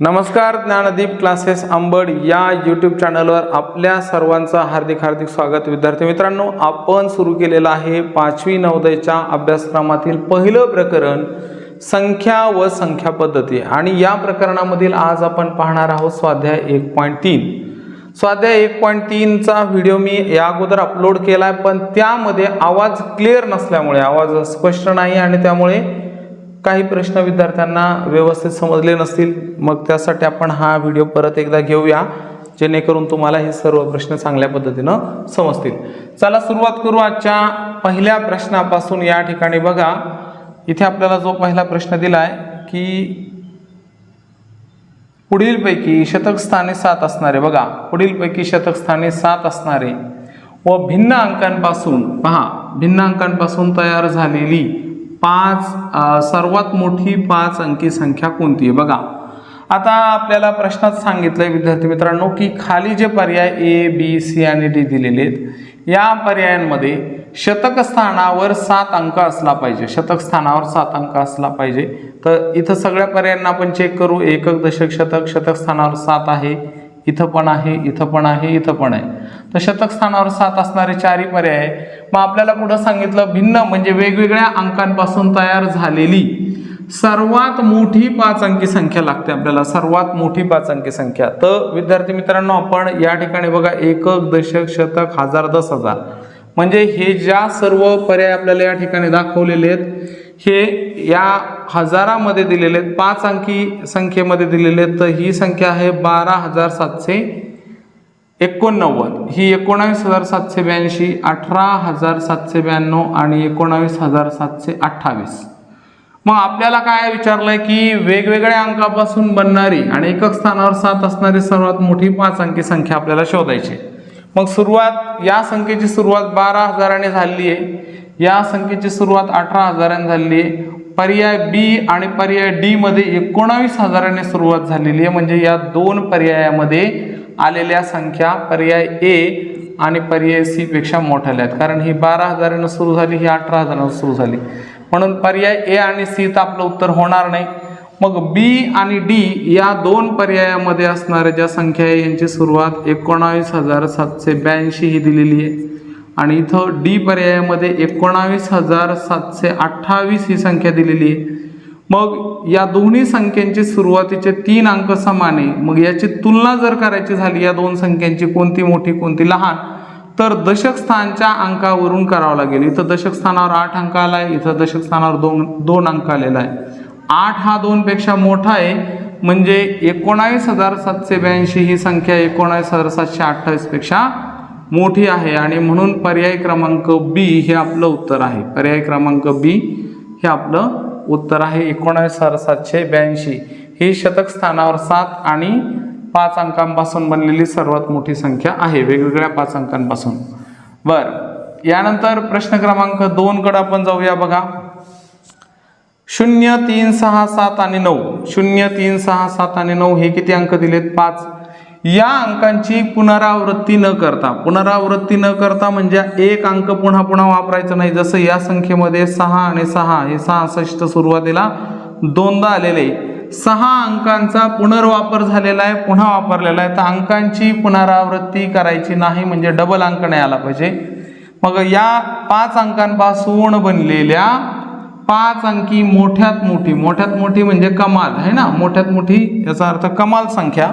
नमस्कार ज्ञानदीप क्लासेस अंबड या यूट्यूब चॅनलवर आपल्या सर्वांचं हार्दिक हार्दिक स्वागत. विद्यार्थी मित्रांनो आपण सुरू केलेलं आहे पाचवी नवोदयच्या अभ्यासक्रमातील पहिलं प्रकरण संख्या व संख्या पद्धती. आणि या प्रकरणामधील आज आपण पाहणार आहोत स्वाध्याय एक पॉईंट तीन. स्वाध्याय एक पॉईंट तीनचा व्हिडिओ मी या अगोदर अपलोड केला आहे पण त्यामध्ये आवाज क्लिअर नसल्यामुळे आवाज स्पष्ट नाही आणि त्यामुळे काही प्रश्न विद्यार्थ्यांना व्यवस्थित समजले नसतील मग त्यासाठी आपण हा व्हिडिओ परत एकदा घेऊया जेणेकरून तुम्हाला हे सर्व प्रश्न चांगल्या पद्धतीनं समजतील. चला सुरुवात करू आजच्या पहिल्या प्रश्नापासून. या ठिकाणी बघा इथे आपल्याला जो पहिला प्रश्न दिला आहे की पुढीलपैकी शतकस्थाने सात असणारे बघा पुढीलपैकी शतकस्थाने सात असणारे व भिन्न अंकांपासून पहा भिन्न अंकांपासून तयार झालेली पाच सर्वात मोठी पाच अंकी संख्या कोणती आहे? बघा. आता आपल्याला प्रश्नात सांगितलंय विद्यार्थी मित्रांनो की खाली जे पर्याय ए बी सी आणि डी दिलेले आहेत या पर्यायांमध्ये शतकस्थानावर सात अंक असला पाहिजे. शतकस्थानावर सात अंक असला पाहिजे. तर इथं सगळ्या पर्यायांना आपण चेक करू. एकक दशक शतक शतकस्थानावर सात आहे. इथं पण आहे इथं पण आहे इथं पण आहे. तर शतक स्थानावर सात असणारे चारही पर्याय आहे. मग आपल्याला पुढं सांगितलं भिन्न म्हणजे वेगवेगळ्या अंकांपासून तयार झालेली सर्वात मोठी पाच अंकी संख्या लागते आपल्याला सर्वात मोठी पाच अंकी संख्या. तर विद्यार्थी मित्रांनो आपण या ठिकाणी बघा एकक दशक शतक हजार दस हजार. म्हणजे हे ज्या सर्व पर्याय आपल्याला या ठिकाणी दाखवलेले आहेत हे या हजारामध्ये दिलेले आहेत पाच अंकी संख्येमध्ये दिलेले आहेत तर ही संख्या आहे बारा हजार सातशे एकोणनव्वद. ही एकोणावीस हजार सातशे ब्याऐंशी अठरा हजार सातशे ब्याण्णव आणि एकोणावीस हजार सातशे अठ्ठावीस. मग आपल्याला काय विचारलंय की वेगवेगळ्या अंकापासून बनणारी आणि एकक स्थानावर सात असणारी सर्वात मोठी पाच अंकी संख्या आपल्याला शोधायची मग सुरुवात या संख्येची सुरुवात बारा हजाराने झालेली आहे. या संख्येची सुरुवात अठरा हजारांनी झालेली आहे. पर्याय बी आणि पर्याय डीमध्ये एकोणावीस हजाराने सुरुवात झालेली आहे. म्हणजे या दोन पर्यायामध्ये आलेल्या संख्या पर्याय ए आणि पर्याय सी पेक्षा मोठ्या आहेत. कारण ही बारा हजारानं सुरू झाली ही अठरा हजारानं सुरू झाली. म्हणून पर्याय ए आणि सी तर आपलं उत्तर होणार नाही. मग बी आणि डी या दोन पर्यायामध्ये असणाऱ्या ज्या संख्या आहे यांची सुरुवात एकोणावीस हजार सातशे ब्याऐंशी ही दिलेली आहे. आणि इथं डी पर्यायामध्ये एकोणावीस हजार सातशे अठ्ठावीस ही संख्या दिलेली आहे. मग या दोन्ही संख्यांचे सुरुवातीचे तीन अंक समान आहे. मग याची तुलना जर करायची झाली या दोन संख्यांची कोणती मोठी कोणती लहान तर दशकस्थानच्या अंकावरून करावं लागेल. इथं दशकस्थानावर आठ अंक आला आहे इथं दशकस्थानावर दोन दोन अंक आलेला आहे. आठ हा दोनपेक्षा मोठा आहे म्हणजे एकोणावीस हजार सातशे ब्याऐंशी ही संख्या एकोणावीस हजार सातशे अठ्ठावीसपेक्षा मोठी आहे आणि म्हणून पर्याय क्रमांक बी हे आपलं उत्तर आहे. पर्याय क्रमांक बी हे आपलं उत्तर आहे. एकोणावीस हजार सातशे ब्याऐंशी. ही शतक स्थानावर सात आणि पाच अंकांपासून बनलेली सर्वात मोठी संख्या आहे. वेगवेगळ्या पाच अंकांपासून. बर. यानंतर प्रश्न क्रमांक दोन कडे आपण जाऊया बघा. शून्य तीन सहा सात आणि नऊ. शून्य तीन सहा सात आणि नऊ हे किती अंक दिलेत? पाच. या अंकांची पुनरावृत्ती न करता पुनरावृत्ती न करता म्हणजे एक अंक पुन्हा पुन्हा वापरायचा नाही. जसं या संख्येमध्ये सहा आणि सहा हे सहासष्ट सुरुवातीला दोनदा आलेले आहे. सहा अंकांचा पुनर्वापर झालेला आहे पुन्हा वापरलेला आहे. तर अंकांची पुनरावृत्ती करायची नाही म्हणजे डबल अंक नाही आला पाहिजे. मग या पाच अंकांपासून बनलेल्या पाच अंकी मोठ्यात मोठी मोठ्यात मोठी म्हणजे कमाल आहे ना? मोठ्यात मोठी याचा अर्थ कमाल संख्या.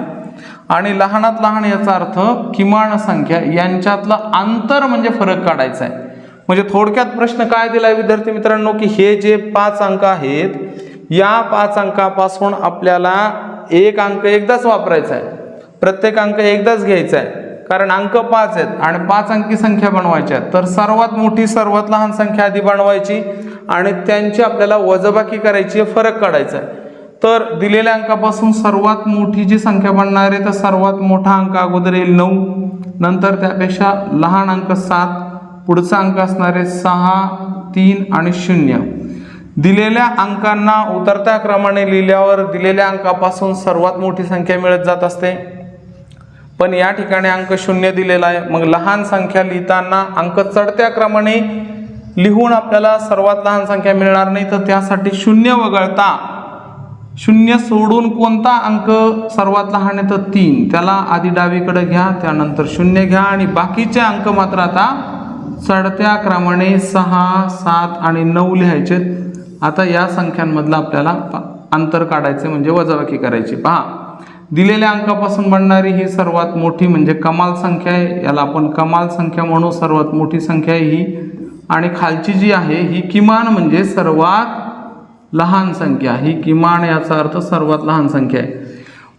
आणि लहानात लहान याचा अर्थ किमान संख्या यांच्यातलं अंतर म्हणजे फरक काढायचा आहे म्हणजे थोडक्यात प्रश्न काय दिलाय विद्यार्थी मित्रांनो की हे जे पाच अंक आहेत या पाच अंकापासून आपल्याला एक अंक एकदाच वापरायचा आहे प्रत्येक अंक एकदाच घ्यायचा आहे कारण अंक पाच आहेत आणि पाच अंकी संख्या बनवायच्या. आहेत तर सर्वात मोठी सर्वात लहान संख्या आधी बनवायची आणि त्यांची आपल्याला वजबाकी करायची फरक काढायचा आहे तर दिलेल्या अंकापासून सर्वात मोठी जी संख्या बनणार आहे तर सर्वात मोठा अंक अगोदर येईल नऊ. नंतर त्यापेक्षा लहान अंक सात पुढचा अंक असणार आहे सहा तीन आणि शून्य. दिलेल्या अंकांना उतरत्या क्रमाने लिहिल्यावर दिलेल्या अंकापासून सर्वात मोठी संख्या मिळत जात असते. पण या ठिकाणी अंक शून्य दिलेला आहे. मग लहान संख्या लिहिताना अंक चढत्या क्रमाने लिहून आपल्याला सर्वात लहान संख्या मिळणार नाही तर त्यासाठी शून्य वगळता शून्य सोडून कोणता अंक सर्वात लहान आहे? तर तीन. त्याला आधी डावीकडे घ्या त्यानंतर शून्य घ्या आणि बाकीचे अंक मात्र आता चढत्या क्रमाने सहा सात आणि नऊ लिहायचे. आता या संख्यांमधलं आपल्याला अंतर काढायचे म्हणजे वजाबाकी करायची. पहा. दिलेल्या अंकापासून बनणारी ही सर्वात मोठी म्हणजे कमाल संख्या आहे. याला आपण कमाल संख्या म्हणू. सर्वात मोठी संख्या आहे ही. आणि खालची जी आहे ही किमान म्हणजे सर्वात लहान संख्या. ही किमान याचा अर्थ सर्वात लहान संख्या आहे.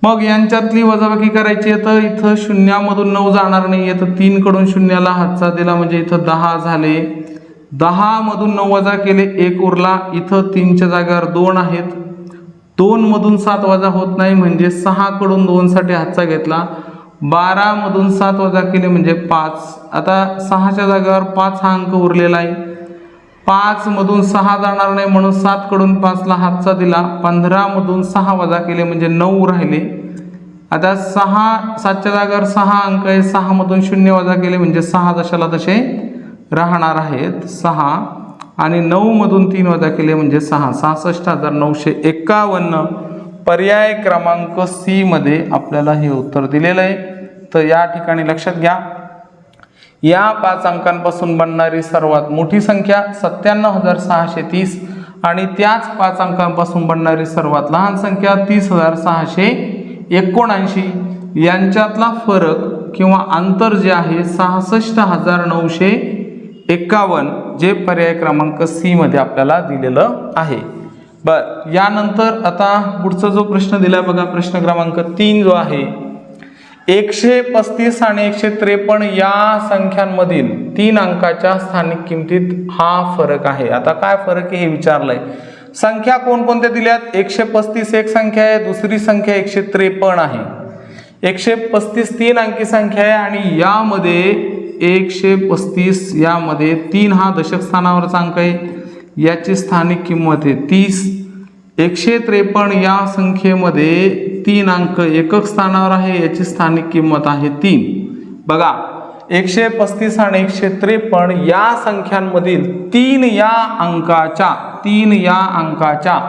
मग यांच्यातली वजाबाकी करायची आहे तर इथं शून्यामधून नऊ जाणार नाही आहे तर तीनकडून शून्याला हातचा दिला म्हणजे इथं दहा झाले. दहामधून नऊ वजा केले एक उरला. इथं तीनच्या जागेवर दोन आहेत. दोनमधून सात वजा होत नाही म्हणजे सहाकडून दोनसाठी हातचा घेतला. बारामधून सात वजा केले म्हणजे पाच. आता सहाच्या जागेवर पाच हा अंक उरलेला आहे. पाच मधून सहा जाणार नाही म्हणून सात कडून पाचला हातचा दिला. पंधरा मधून सहा वजा केले म्हणजे नऊ राहिले. आता सहा सातच्या जागेवर सहा अंक आहे. सहा मधून शून्य वजा केले म्हणजे सहा दशाला तसे राहणार आहेत सहा. आणि नऊ मधून तीन वजा केले म्हणजे सहा. सहासष्ट हजार नऊशे एकावन्न. पर्याय क्रमांक सी मध्ये आपल्याला हे उत्तर दिलेलं आहे. तर या ठिकाणी लक्षात घ्या. या पाच अंकांपासून बनणारी सर्वात मोठी संख्या सत्त्याण्णव हजार सहाशे तीस आणि त्याच पाच अंकांपासून बनणारी सर्वात लहान संख्या तीस हजार सहाशे एकोणऐंशी. यांच्यातला फरक किंवा अंतर जे आहे सहासष्ट हजार नऊशे एकावन्न जे पर्याय क्रमांक सीमध्ये आपल्याला दिलेलं आहे. बर यानंतर आता पुढचा जो प्रश्न दिला बघा प्रश्न क्रमांक तीन जो आहे एकशे पस्तीस आणि एकशे त्रेपन्न या संख्यांमधील तीन अंकाच्या स्थानिक किमतीत हा फरक आहे. आता काय फरक आहे हे विचारलंय. संख्या कोणकोणत्या दिल्यात? एकशे पस्तीस एक संख्या आहे दुसरी संख्या एकशे त्रेपन्न आहे. एकशे पस्तीस तीन अंकी संख्या आहे आणि यामध्ये एकशे पस्तीस यामध्ये तीन हा दशक स्थानावरचा अंक आहे. याची स्थानिक किंमत आहे तीस. एकशे त्रेपन्न या संख्येमध्ये तीन अंक एकक स्थानावर आहे याची स्थानिक किंमत आहे तीन. बघा एकशे पस्तीस आणि एकशे त्रेपन्न या संख्यांमधील तीन या अंकाच्या तीन या अंकाच्या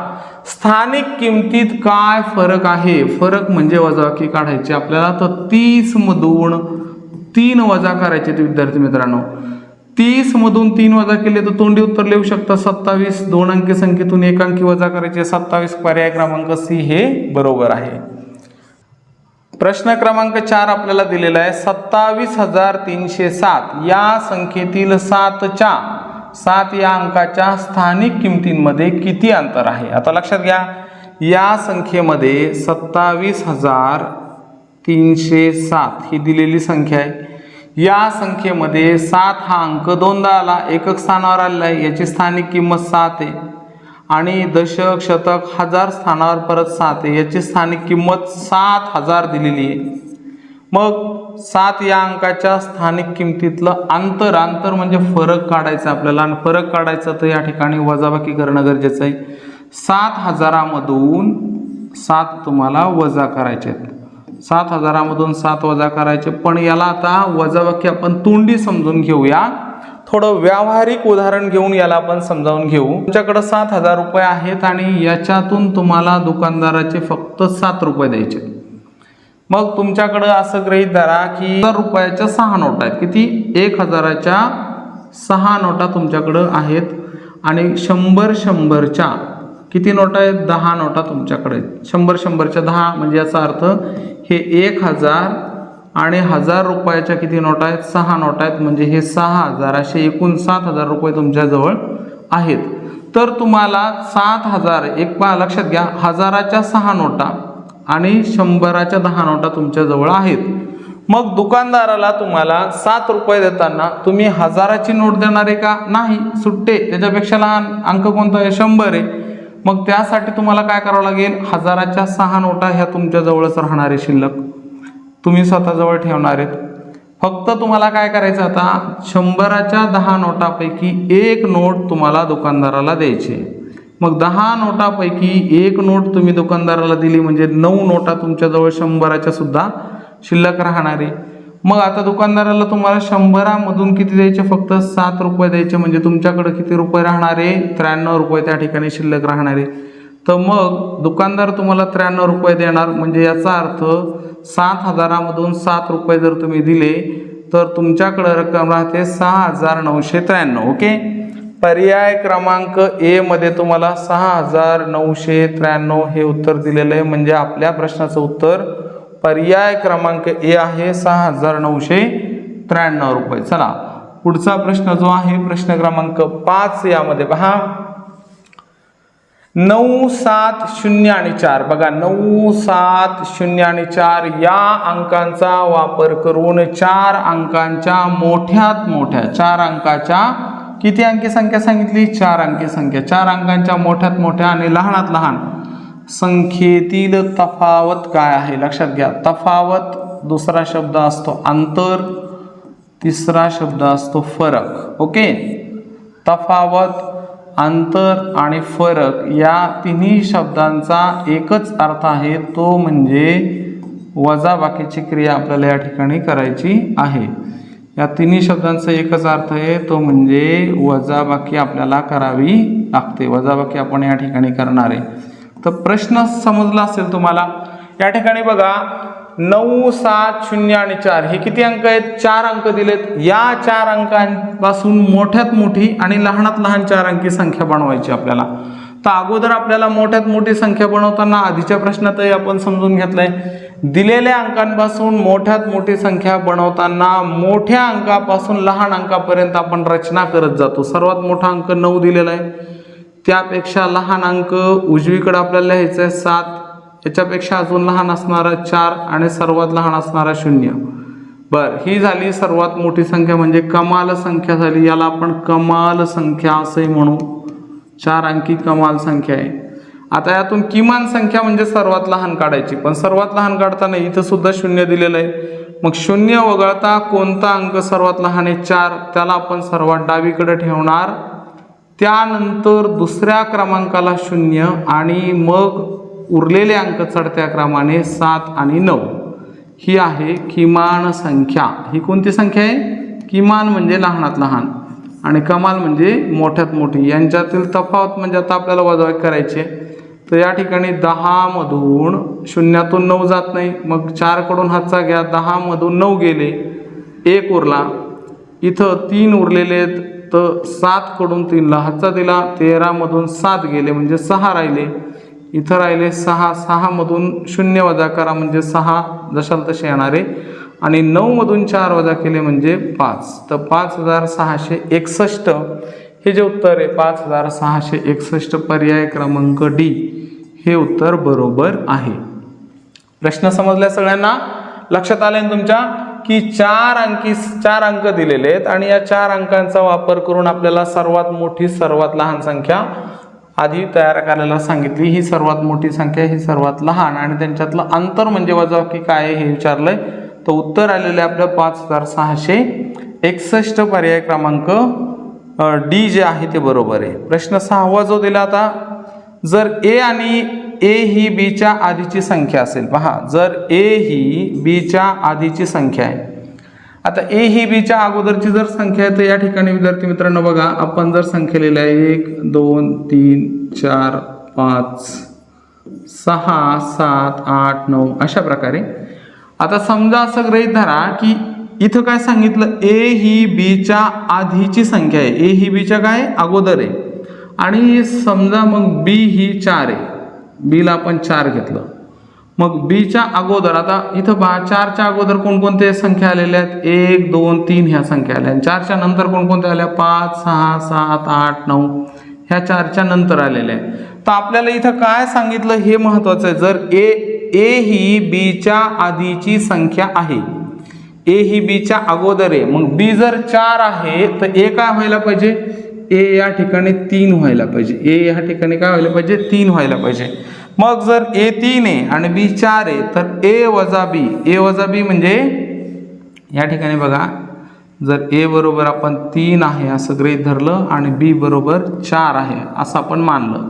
स्थानिक किमतीत काय फरक आहे? फरक म्हणजे वजाबाकी काढायची आपल्याला. तर तीस मधून तीन वजा करायचे विद्यार्थी मित्रांनो. तीस मधून तीन वजा केले तर तोंडी उत्तर लिहू शकता सत्तावीस. दोन अंकी संख्येतून एक अंकी वजा करायचे सत्तावीस पर्याय क्रमांक सी हे बरोबर आहे. प्रश्न क्रमांक चार आपल्याला दिलेला आहे. सत्तावीस हजार तीनशे सात. या संख्येतील सातच्या सात या अंकाच्या स्थानिक किमतींमध्ये किती अंतर आहे? आता लक्षात घ्या. या संख्येमध्ये सत्तावीस हजार तीनशे सात ही दिलेली संख्या आहे. या संख्येमध्ये सात हा अंक दोनदा आला एकक स्थानावर आलेला आहे याची स्थानिक किंमत सात आहे. आणि दशक शतक हजार स्थानावर परत सात आहे याची स्थानिक किंमत सात हजार दिलेली आहे. मग सात या अंकाच्या स्थानिक किमतीतलं अंतर अंतर म्हणजे फरक काढायचा आपल्याला आणि फरक काढायचा तर या ठिकाणी वजाबाकी करणं गरजेचं आहे. सात हजारामधून सात तुम्हाला वजा करायचे आहेत. सात हजारामधून सात वजा करायचे. पण याला आता वजाबाकी आपण तोंडी समजून घेऊया. थोडं व्यावहारिक उदाहरण घेऊन याला आपण समजावून घेऊ. तुमच्याकडे सात हजार रुपये आहेत आणि याच्यातून तुम्हाला दुकानदाराचे फक्त सात रुपये द्यायचे. मग तुमच्याकडं असं गृहीत धरा की हजार रुपयाच्या सहा नोटा आहेत. किती? एक हजाराच्या सहा नोटा तुमच्याकडं आहेत. आणि शंभर शंभरच्या किती नोटा आहेत? दहा नोटा तुमच्याकडे शंभर शंभरच्या दहा म्हणजे याचा अर्थ हे एक हजार आणि हजार रुपयाच्या किती नोटा आहेत? सहा नोटा आहेत. म्हणजे हे सहा हजार असे एकूण सात हजार रुपये तुमच्याजवळ आहेत. तर तुम्हाला सात हजार एक पा लक्षात घ्या हजाराच्या सहा नोटा आणि शंभराच्या दहा नोटा तुमच्याजवळ आहेत. मग दुकानदाराला तुम्हाला सात रुपये देताना तुम्ही हजाराची नोट देणार आहे का? नाही. सुट्टे. त्याच्यापेक्षा लहान. अंक कोणता आहे? शंभर आहे. मग त्यासाठी तुम्हाला काय करावं लागेल? हजाराच्या सहा नोटा ह्या तुमच्याजवळच राहणार आहे शिल्लक. तुम्ही स्वतःजवळ ठेवणार आहेत. फक्त तुम्हाला काय करायचं आता? शंभराच्या दहा नोटापैकी एक नोट तुम्हाला दुकानदाराला द्यायची आहे. मग दहा नोटापैकी एक नोट तुम्ही दुकानदाराला दिली म्हणजे नऊ नोटा तुमच्याजवळ शंभराच्या सुद्धा शिल्लक राहणार. आहे मग आता दुकानदाराला तुम्हाला शंभरामधून किती द्यायचे? फक्त सात रुपये द्यायचे. म्हणजे तुमच्याकडे किती रुपये राहणार आहे? त्र्याण्णव रुपये त्या ठिकाणी शिल्लक राहणार आहे. तर मग दुकानदार तुम्हाला त्र्याण्णव रुपये देणार. म्हणजे याचा अर्थ सात हजारामधून सात रुपये जर तुम्ही दिले तर तुमच्याकडे रक्कम राहते सहा हजार नऊशे त्र्याण्णव. ओके? पर्याय क्रमांक ए मध्ये तुम्हाला सहा हजार नऊशे त्र्याण्णव हे उत्तर दिलेलं आहे. म्हणजे आपल्या प्रश्नाचं उत्तर पर्याय क्रमांक ए आहे सहा हजार नऊशे त्र्याण्णव रुपये. चला पुढचा प्रश्न जो आहे प्रश्न क्रमांक पाच यामध्ये पहा. नऊ सात शून्य आणि चार. बघा नऊ सात शून्य आणि चार या अंकांचा वापर करून चार अंकांच्या मोठ्यात मोठ्या चार अंकाच्या किती अंकी संख्या सांगितली? चार अंकी संख्या. चार अंकांच्या मोठ्यात मोठ्या आणि लहानात लहान. संख्येतील तफावत काय आहे? लक्षात घ्या. तफावत दुसरा शब्द असतो अंतर तिसरा शब्द असतो फरक. ओके? तफावत अंतर आणि फरक या तिन्ही शब्दांचा एकच अर्थ आहे. तो म्हणजे वजाबाकीची क्रिया आपल्याला या ठिकाणी करायची आहे. या तिन्ही शब्दांचा एकच अर्थ आहे. तो म्हणजे वजाबाकी आपल्याला करावी लागते. वजाबाकी आपण या ठिकाणी करणार आहे. तर प्रश्न समजला असेल तुम्हाला या ठिकाणी बघा नऊ सात शून्य आणि चार हे किती अंक आहेत? चार अंक दिलेत. या चार अंकांपासून मोठ्यात मोठी आणि लहानात लहान चार अंकी संख्या बनवायची आपल्याला. तर अगोदर आपल्याला मोठ्यात मोठी संख्या बनवताना आधीच्या प्रश्नातही आपण समजून घेतलंय. दिलेल्या अंकांपासून मोठ्यात मोठी संख्या बनवताना मोठ्या अंकापासून लहान अंकापर्यंत आपण रचना करत जातो. सर्वात मोठा अंक नऊ दिलेला आहे. त्यापेक्षा लहान अंक उजवीकडं आपल्याला लिहायचं आहे सात. याच्यापेक्षा अजून लहान असणारा चार आणि सर्वात लहान असणारा शून्य. बर ही झाली सर्वात मोठी संख्या म्हणजे कमाल संख्या झाली. याला आपण कमाल संख्या असंही म्हणू. चार अंकी कमाल संख्या आहे. आता यातून किमान संख्या म्हणजे सर्वात लहान काढायची. पण सर्वात लहान काढताना इथं सुद्धा शून्य दिलेलं आहे. मग शून्य वगळता कोणता अंक सर्वात लहान आहे? चार. त्याला आपण सर्वात डावीकडे ठेवणार त्यानंतर दुसऱ्या क्रमांकाला शून्य आणि मग उरलेले अंक चढत्या क्रमाने सात आणि नऊ. ही आहे किमान संख्या. ही कोणती संख्या आहे? किमान म्हणजे लहानात लहान आणि कमाल म्हणजे मोठ्यात मोठी. यांच्यातील तफावत म्हणजे आता आपल्याला वजाबाकी करायची तर या ठिकाणी दहामधून शून्यातून नऊ जात नाही. मग चारकडून हातचा घ्या. दहामधून नऊ गेले. एक उरला. इथं तीन उरलेले आहेत. तर सातकडून तीनला हातचा दिला तेरामधून सात गेले म्हणजे सहा राहिले. इथं राहिले सहा सहामधून शून्य वजा करा म्हणजे सहा जशाल तसे येणारे. आणि नऊमधून चार वजा केले म्हणजे पाच. तर पाच हजार सहाशे एकसष्ट. हे जे उत्तर आहे पाच हजार सहाशे एकसष्ट पर्याय क्रमांक डी. हे उत्तर बरोबर आहे. प्रश्न समजल्या सगळ्यांना? लक्षात आले तुमच्या? की चार अंकी चार अंक दिलेले आहेत आणि या चार अंकांचा वापर करून आपल्याला सर्वात मोठी सर्वात लहान संख्या आधी तयार करायला सांगितली. ही सर्वात मोठी संख्या ही सर्वात लहान आणि त्यांच्यातलं अंतर म्हणजे वजा की काय आहे हे विचारलंय. तर उत्तर आलेले आपल्या पाच हजार सहाशे एकसष्ट पर्याय क्रमांक डी जे आहे ते बरोबर आहे. प्रश्न सहावा जो दिला आता जर ए आणि ए ही बीच्या आधीची संख्या असेल. पहा जर ए ही बीच्या आधीची संख्या आहे. आता ए ही बीच्या अगोदरची जर संख्या आहे तर या ठिकाणी विद्यार्थी मित्रांनो बघा आपण जर संख्या लिहिल्या आहे एक दोन तीन चार पाच सहा सात आठ नऊ अशा प्रकारे. आता समजा असं गृहीत धरा की इथं काय सांगितलं ए ही बीच्या आधीची संख्या आहे. ए ही बीच्या काय? अगोदर आहे. आणि समजा मग बी ही चार आहे. बीला आपण चार घेतलं. मग बीच्या अगोदर आता इथं पहा चारच्या अगोदर कोणकोणते संख्या आलेल्या आहेत? एक दोन तीन ह्या संख्या आल्या. आणि चारच्या नंतर कोणकोणत्या आल्या? पाच सहा सात आठ नऊ ह्या चारच्या नंतर आलेल्या आहे तर आपल्याला इथं काय सांगितलं हे महत्त्वाचं आहे. जर ए ए ही बीच्या आधीची संख्या आहे. ए ही बीच्या अगोदर आहे. मग बी जर चार आहे तर ए काय व्हायला पाहिजे? ए या ठिकाणी तीन व्हायला पाहिजे. ए या ठिकाणी काय व्हायला पाहिजे? तीन व्हायला पाहिजे. मग जर ए तीन आहे आणि बी चार आहे तर ए वजा बी. ए वजा बी म्हणजे या ठिकाणी बघा जर ए बरोबर आपण तीन आहे असं गृहीत धरलं आणि बी बरोबर चार आहे असं आपण मानलं.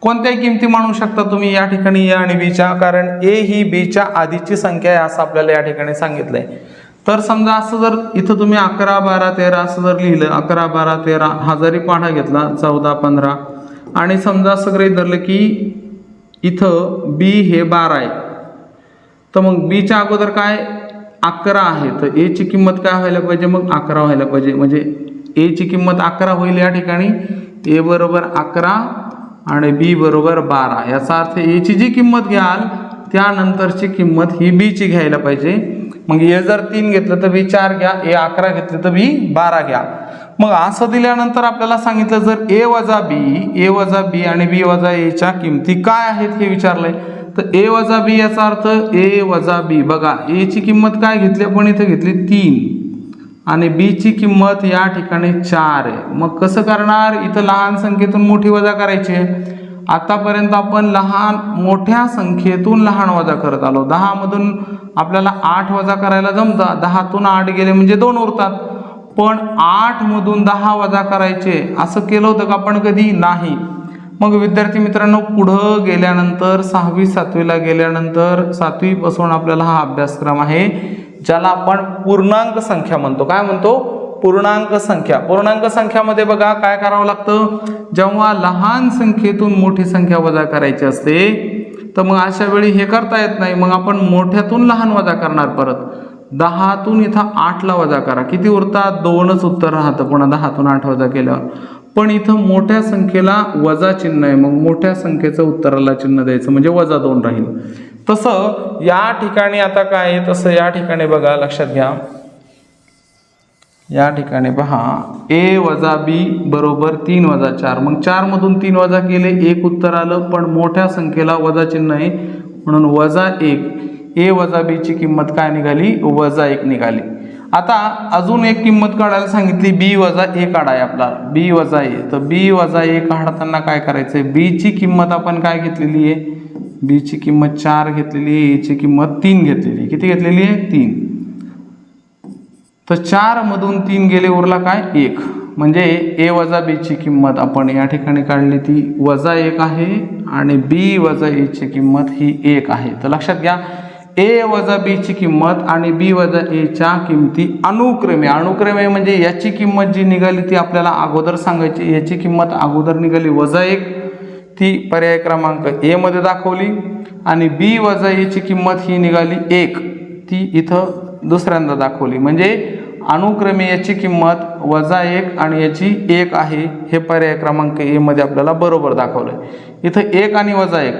कोणत्याही किमती मानू शकता तुम्ही या ठिकाणी ए आणि बीच्या कारण ए ही बीच्या आधीची संख्या आहे असं आपल्याला या ठिकाणी सांगितलं आहे तर समजा असं जर इथं तुम्ही अकरा बारा तेरा असं जर लिहिलं अकरा बारा तेरा हा जरी पाढा घेतला चौदा पंधरा आणि समजा असं गृहीत धरलं की इथं बी हे बारा आहे तर मग बीच्या अगोदर काय? अकरा आहे. तर एची किंमत काय व्हायला पाहिजे? मग अकरा व्हायला पाहिजे. म्हणजे एची किंमत अकरा होईल या ठिकाणी. ए बरोबर अकरा आणि बी बरोबर बारा. याचा अर्थ एची जी किंमत घ्याल त्यानंतरची किंमत ही बीची घ्यायला पाहिजे. मग ए जर तीन घेतलं तर बी चार घ्या ए अकरा घेतलं तर बी बारा घ्या. मग असं दिल्यानंतर आपल्याला सांगितलं जर ए वजा बी ए वजा बी आणि बी वजा एच्या किमती काय आहेत हे विचारलंय. तर ए वजा बी याचा अर्थ ए वजा बी. बघा एची किंमत काय घेतली? आपण इथे घेतली तीन. आणि बीची किंमत या ठिकाणी चार आहे. मग कसं करणार? इथं लहान संख्येतून मोठी वजा करायची आहे. आतापर्यंत आपण लहान मोठ्या संख्येतून लहान वजा करत आलो. दहामधून आपल्याला आठ वजा करायला जमतं. दहातून आठ गेले म्हणजे दोन उरतात. पण आठमधून दहा वजा करायचे असं केलं होतं का आपण कधी? नाही. मग विद्यार्थी मित्रांनो पुढं गेल्यानंतर सहावी सातवीला गेल्यानंतर सातवीपासून आपल्याला हा अभ्यासक्रम आहे ज्याला आपण पूर्णांक संख्या म्हणतो. काय म्हणतो? पूर्णांक संख्या. पूर्णांक संख्यामध्ये बघा काय करावं लागतं? जेव्हा लहान संख्येतून मोठी संख्या वजा करायची असते तर मग अशा वेळी हे करता येत नाही. मग आपण मोठ्यातून लहान वजा करणार परत. दहातून इथं आठला वजा करा. किती उरतात? दोनच उत्तर राहतं. पुन्हा दहातून आठ वजा केल्यावर. पण इथं मोठ्या संख्येला वजा चिन्ह आहे. मग मोठ्या संख्येचं उत्तराला चिन्ह द्यायचं म्हणजे वजा दोन राहील. तसं या ठिकाणी आता काय आहे? तसं या ठिकाणी बघा लक्षात घ्या. या ठिकाणी पहा. ए वजा बी बरोबर तीन वजा चार. मग चारमधून तीन वजा केले एक उत्तर आलं पण मोठ्या संख्येला वजा चिन्ह आहे. म्हणून वजा एक. ए वजा बीची किंमत काय निघाली? वजा एक निघाली. आता अजून एक किंमत काढायला सांगितली बी वजा ए काढाय आपला. बी वजा ए. तर बी वजा ए काढताना काय करायचं आहे बीची किंमत आपण काय घेतलेली आहे? बीची किंमत चार घेतलेली आहे एची किंमत तीन घेतलेली आहे. किती घेतलेली आहे? तीन. तर चारमधून तीन गेले उरला काय? एक. म्हणजे ए वजा बीची किंमत आपण या ठिकाणी काढली ती वजा एक आहे आणि बी वजा एची किंमत ही एक आहे. तर लक्षात घ्या ए वजा बीची किंमत आणि बी वजा एच्या किंमती अनुक्रमे. अनुक्रमे म्हणजे याची किंमत जी निघाली ती आपल्याला अगोदर सांगायची याची किंमत अगोदर निघाली वजा एक. ती पर्याय क्रमांक एमध्ये दाखवली आणि बी वजा एची किंमत ही निघाली एक. ती इथं दुसऱ्यांदा दाखवली. म्हणजे अनुक्रमे याची किंमत वजा एक आणि याची एक आहे हे पर्याय क्रमांक एमध्ये आपल्याला बरोबर दाखवलं इथं एक आणि वजा एक.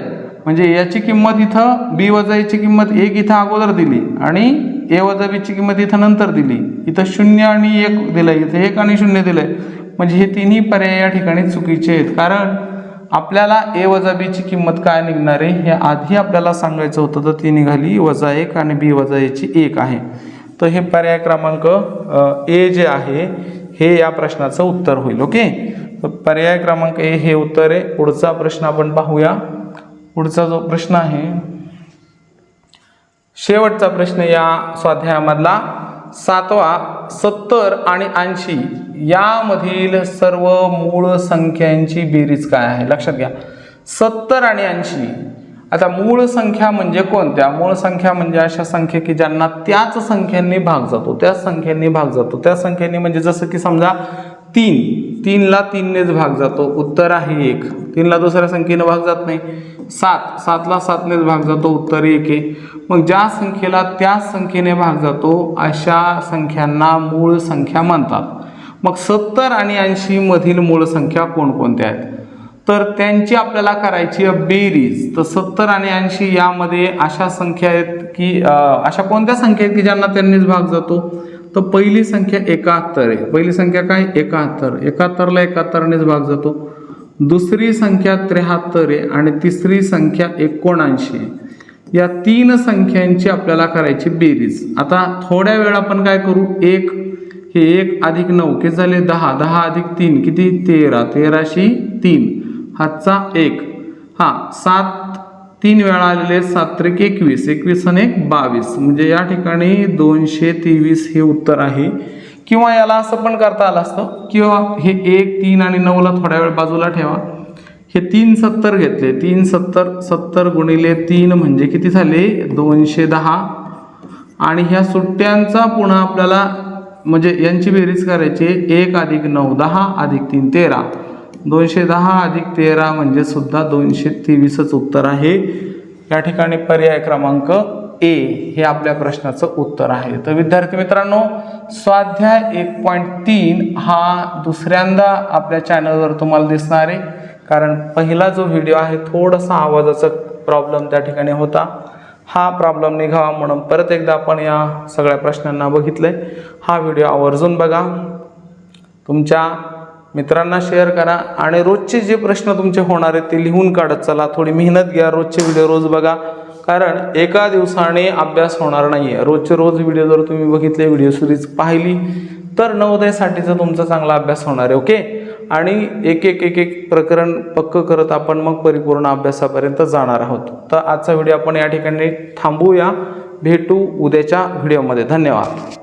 म्हणजे याची किंमत इथं बी वजा याची किंमत एक इथं अगोदर दिली आणि ए वजा बीची किंमत इथं नंतर दिली. इथं शून्य आणि एक दिलं इथं एक आणि शून्य दिलं म्हणजे हे तिन्ही पर्याय या ठिकाणी चुकीचे आहेत. कारण आपल्याला ए वजा बीची किंमत काय निघणार आहे? हे आधी आपल्याला सांगायचं होतं तर ती निघाली वजा एक आणि बी वजा एची एक आहे. तर हे पर्याय क्रमांक ए जे आहे हे या प्रश्नाचं उत्तर होईल ओके? तर पर्याय क्रमांक ए हे उत्तर आहे. पुढचा प्रश्न आपण पाहूया. पुढचा जो प्रश्न आहे शेवटचा प्रश्न या स्वाध्यायामधला. सातवा सत्तर आणि ऐंशी यामधील सर्व मूळ संख्यांची बेरीज काय आहे? लक्षात घ्या. सत्तर आणि ऐंशी. आता मूळ संख्या म्हणजे कोणत्या? मूळ संख्या म्हणजे अशा संख्या की ज्यांना त्याच संख्यांनी भाग जातो त्याच संख्यांनी भाग जातो. त्या संख्यांनी म्हणजे जसं की समजा तीन. तीनला तीननेच भाग जातो. उत्तर आहे एक. तीनला दुसऱ्या संख्येने भाग जात नाही. सात. सातला सातनेच भाग जातो उत्तर एक आहे. मग ज्या संख्येला त्याच संख्येने भाग जातो अशा संख्यांना मूळ संख्या म्हणतात. मग सत्तर आणि ऐंशीमधील मूळ संख्या कोणकोणत्या आहेत? तर त्यांची आपल्याला करायची आहे बेरीज. तर सत्तर आणि ऐंशी यामध्ये अशा संख्या आहेत की अशा कोणत्या संख्या आहेत की ज्यांना त्यांनीच भाग जातो? तर पहिली संख्या एकाहत्तर आहे. पहिली संख्या काय? एकाहत्तर. एकाहत्तरला एकाहत्तरनेच भाग जातो. दुसरी संख्या त्र्याहत्तर आहे आणि तिसरी संख्या एकोणऐंशी. आहे या तीन संख्यांची आपल्याला करायची बेरीज. आता थोड्या वेळ आपण काय करू? एक. हे एक अधिक नऊ किती झाले? दहा. दहा अधिक तीन किती? तेरा. तेराशी तीन. हातचा एक. हा सात तीन वेळा आलेले सात त्रिक एकवीस. एकवीस आणि एक बावीस. म्हणजे या ठिकाणी दोनशे तेवीस हे उत्तर आहे. किंवा याला असं पण करता आलं असतं किंवा हे एक तीन आणि नऊला थोड्या वेळ बाजूला ठेवा. हे तीन सत्तर घेतले. तीन सत्तर सत्तर गुणिले तीन म्हणजे किती झाले? दोनशे दहा. आणि ह्या सुट्ट्यांचा पुन्हा आपल्याला म्हणजे यांची बेरीज करायची आहे. एक अधिक नऊ दहा अधिक तीन तेरा. दोनशे दहा अधिक तेरा म्हणजे सुद्धा दोनशे तेवीसच उत्तर आहे. या ठिकाणी पर्याय क्रमांक ए हे आपल्या प्रश्नाचं उत्तर आहे. तर विद्यार्थी मित्रांनो स्वाध्याय एक पॉईंट तीन हा दुसऱ्यांदा आपल्या चॅनलवर तुम्हाला दिसणार आहे. कारण पहिला जो व्हिडिओ आहे थोडासा आवाजाचा प्रॉब्लेम त्या ठिकाणी होता. हा प्रॉब्लेम निघावा म्हणून परत एकदा आपण या सगळ्या प्रश्नांना बघितलंय. हा व्हिडिओ आवर्जून बघा. तुमच्या मित्रांना शेअर करा आणि रोजचे जे प्रश्न तुमचे होणार आहेत ते लिहून काढत चला. थोडी मेहनत घ्या रोजचे व्हिडिओ रोज बघा. कारण एका दिवसाने अभ्यास होणार नाही आहे रोजचे रोज व्हिडिओ जर तुम्ही बघितले व्हिडिओ सिरीज पाहिली तर नवोदयसाठीचा तुमचा चांगला अभ्यास होणार आहे ओके आणि एक एक एक एक प्रकरण पक्क करत आपण मग परिपूर्ण अभ्यासापर्यंत जाणार आहोत. तर आजचा व्हिडिओ आपण या ठिकाणी थांबूया. भेटू उद्याच्या व्हिडिओमध्ये धन्यवाद.